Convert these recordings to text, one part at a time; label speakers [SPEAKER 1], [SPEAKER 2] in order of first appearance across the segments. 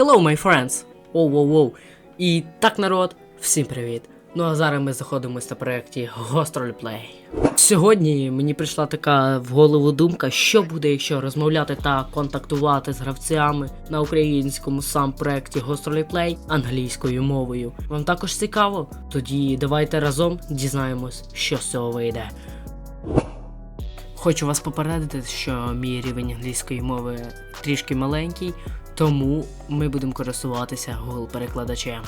[SPEAKER 1] Hello, my friends! Оу-воу-воу. І так, народ, всім привіт. Ну а зараз ми знаходимося на проєкті Roleplay. Сьогодні мені прийшла така в голову думка, що буде, якщо розмовляти та контактувати з гравцями на українському сам проєкті Roleplay англійською мовою. Вам також цікаво? Тоді давайте разом дізнаємось, що з цього вийде. Хочу вас попередити, що мій рівень англійської мови трішки маленький, тому ми будемо користуватися Google перекладачем.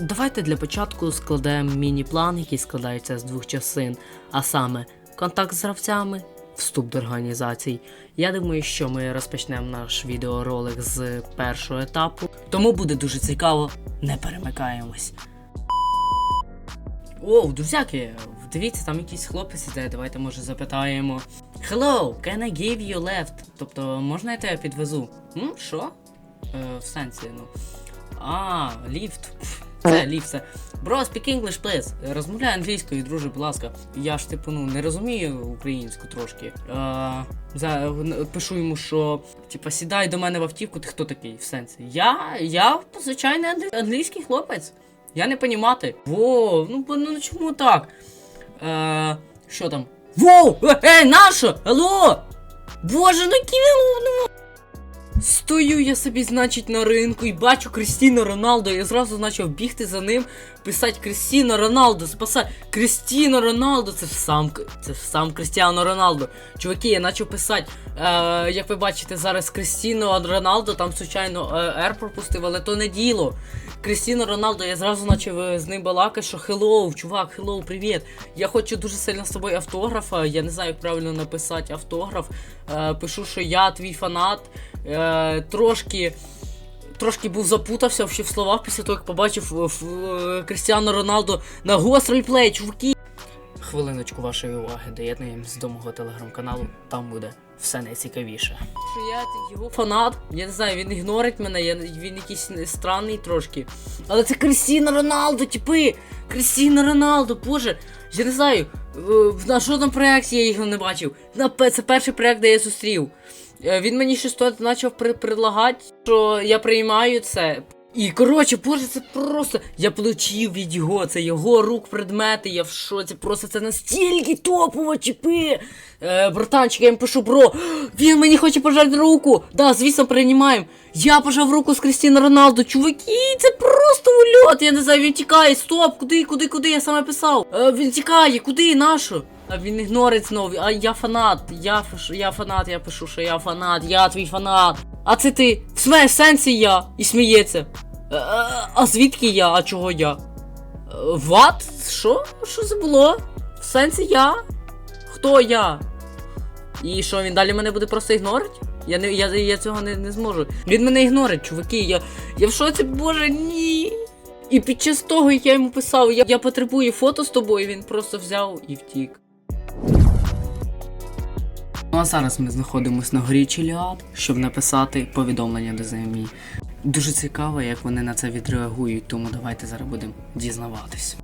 [SPEAKER 1] Давайте для початку складемо міні-план, який складається з двох частин, а саме контакт з гравцями, вступ до організацій. Я думаю, що ми розпочнемо наш відеоролик з першого етапу, тому буде дуже цікаво, не перемикаємось. Оу, друзяки, дивіться, там якийсь хлопець іде, давайте може запитаємо. Hello, can I give you left? Тобто, можна я тебе підвезу? М, що? Е, в сенсі, ну. А, ліфт. Це ліфт, це. Бро, speak English, please. Розмовляй англійською, друже, будь ласка. Я ж типу, ну, не розумію українську трошки. Е, за, пишу йому, що типа сідай до мене в автівку, ти хто такий? В сенсі. Я, я звичайний англійський хлопець. Я не понімати. Во, ну, ну чому так? Е, що там? Воу! Эй, Ей, наша! Алло! Боже, ну кіно, ну. Стою я собі, значить, на ринку і бачу Крістіно Роналдо. Я зразу почав бігти за ним, писати Крістіно Роналдо, спасай. Крістіно Роналдо, це ж сам це ж сам Крістіано Роналдо. Чуваки, я почав писати. Е, як ви бачите, зараз Крістіно Роналдо, там, звичайно, е, R пропустив, але то не діло. Крістіно Роналдо, я зразу почав е, з ним балакати, що хеллоу, чувак, хеллоу, привіт. Я хочу дуже сильно з тобою автографа. Я не знаю, як правильно написати автограф. Е, пишу, що я твій фанат. Е, трошки. Трошки був запутався ще в словах після того, як побачив е, е, Крістіано Роналдо на гострий чуваки. Хвилиночку вашої уваги, доєднуємось до мого телеграм-каналу, там буде все найцікавіше. Я його фанат, я не знаю, він ігнорить мене, я, він якийсь странний трошки. Але це Крістіно Роналдо, типи! Крістіно Роналдо, боже, я не знаю, е, на жодному проєкті я його не бачив. На, це перший проєкт, де я зустрів. Е, Він мені щось почав предлагати, що я приймаю це. І коротше, боже, це просто. Я получив від його, це його рук предмети, я в шоці. Просто це настільки топово чіпи. Е, братанчик, я їм пишу, бро, він мені хоче пожати руку. Да, звісно, приймаємо. Я пожав руку з Крістіно Роналдо. Чуваки, це просто ульот. Я не знаю, він тікає. Стоп, куди, куди, куди? Я саме писав. Е, він тікає, куди, нащо? А він ігнорить знову. А я фанат. Я, я фанат, я пишу, що я фанат, я твій фанат. А це ти. В сенсі я. І сміється. Е, е, А звідки я? А чого я? Е, Ват? Що? Що це було? В сенсі я? Хто я? І що, він далі мене буде просто ігнорити? Я не я, я цього не, не зможу. Він мене ігнорить, чуваки. Я, я в шоці, боже, ні. І під час того, як я йому писав, я, я потребую фото з тобою, він просто взяв і втік. Ну а зараз ми знаходимося на горі Чіліад, щоб написати повідомлення до ЗМІ. Дуже цікаво, як вони на це відреагують, тому давайте зараз будемо дізнаватись.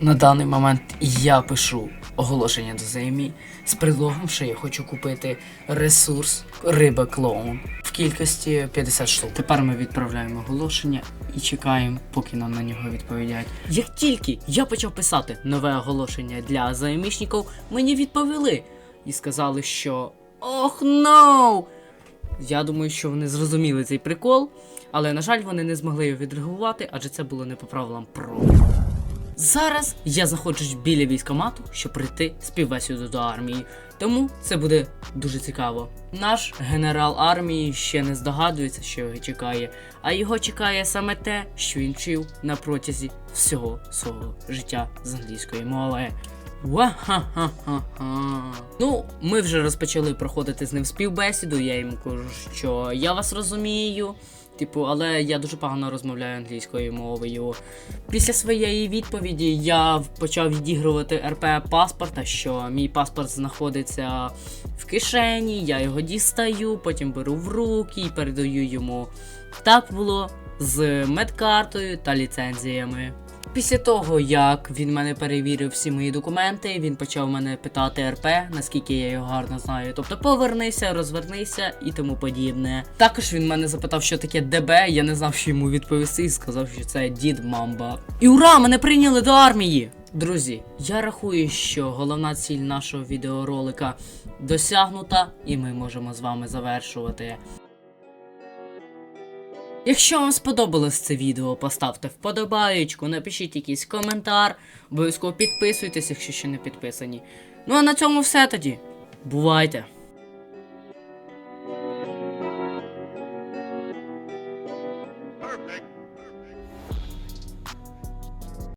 [SPEAKER 1] На даний момент я пишу оголошення до ЗМІ з предлогом, що я хочу купити ресурс риба клоун в кількості 50 штук. Тепер ми відправляємо оголошення і чекаємо, поки нам на нього відповідають. Як тільки я почав писати нове оголошення для ЗМІшників, мені відповіли і сказали, що ох ноу! Я думаю, що вони зрозуміли цей прикол, але на жаль, вони не змогли його відреагувати, адже це було не по правилам про. Зараз я знаходжусь біля військомату, щоб прийти співбесіду до армії. Тому це буде дуже цікаво. Наш генерал армії ще не здогадується, що його чекає, а його чекає саме те, що він вчив на протязі всього свого життя з англійської мови. Ва-ха-ха-ха-ха. Ну, ми вже розпочали проходити з ним співбесіду. Я йому кажу, що я вас розумію. Типу, але я дуже погано розмовляю англійською мовою. Після своєї відповіді я почав відігрувати РП паспорта, що мій паспорт знаходиться в кишені, я його дістаю, потім беру в руки і передаю йому. Так було з медкартою та ліцензіями. Після того, як він мене перевірив всі мої документи, він почав мене питати РП, наскільки я його гарно знаю. Тобто повернися, розвернися і тому подібне. Також він мене запитав, що таке ДБ. Я не знав, що йому відповісти, і сказав, що це дід Мамба. І ура! Мене прийняли до армії! Друзі, я рахую, що головна ціль нашого відеоролика досягнута, і ми можемо з вами завершувати. Якщо вам сподобалось це відео, поставте вподобаєчку, напишіть якийсь коментар, обов'язково підписуйтесь, якщо ще не підписані. Ну а на цьому все тоді. Бувайте!